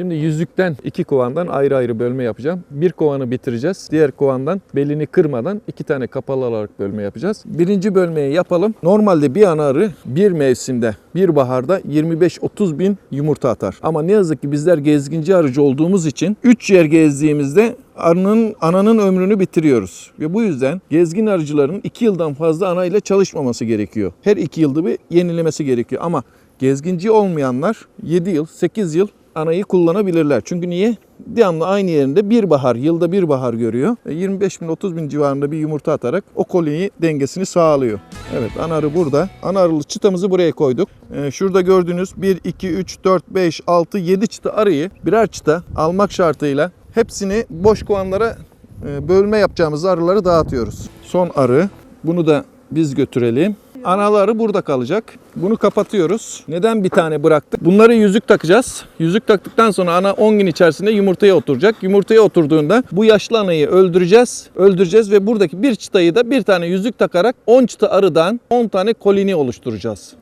Şimdi yüzükten iki kovandan ayrı ayrı bölme yapacağım. Bir kovanı bitireceğiz. Diğer kovandan belini kırmadan iki tane kapalı olarak bölme yapacağız. Birinci bölmeyi yapalım. Normalde bir ana arı bir mevsimde, bir baharda 25-30 bin yumurta atar. Ama ne yazık ki bizler gezginci arıcı olduğumuz için 3 yer gezdiğimizde arının ananın ömrünü bitiriyoruz. Ve bu yüzden gezgin arıcıların 2 yıldan fazla ana ile çalışmaması gerekiyor. Her 2 yılda bir yenilemesi gerekiyor. Ama gezginci olmayanlar 7 yıl, 8 yıl anayı kullanabilirler. Çünkü niye? Devamlı aynı yerinde bir bahar, yılda bir bahar görüyor. Ve 25 bin 30 bin civarında bir yumurta atarak o koloni dengesini sağlıyor. Evet ana arı burada. Ana arılı çıtamızı buraya koyduk. Ee, şurada gördüğünüz 1, 2, 3, 4, 5, 6, 7 çıta arıyı birer çıta almak şartıyla hepsini boş kovanlara e, bölme yapacağımız arıları dağıtıyoruz. Son arı. Bunu da biz götürelim. Anaları burada kalacak. Bunu kapatıyoruz. Neden bir tane bıraktık? Bunları yüzük takacağız. Yüzük taktıktan sonra ana 10 gün içerisinde yumurtaya oturacak. Yumurtaya oturduğunda bu yaşlı anayı öldüreceğiz. Öldüreceğiz ve buradaki bir çıtayı da bir tane yüzük takarak 10 çıta arıdan 10 tane koloni oluşturacağız.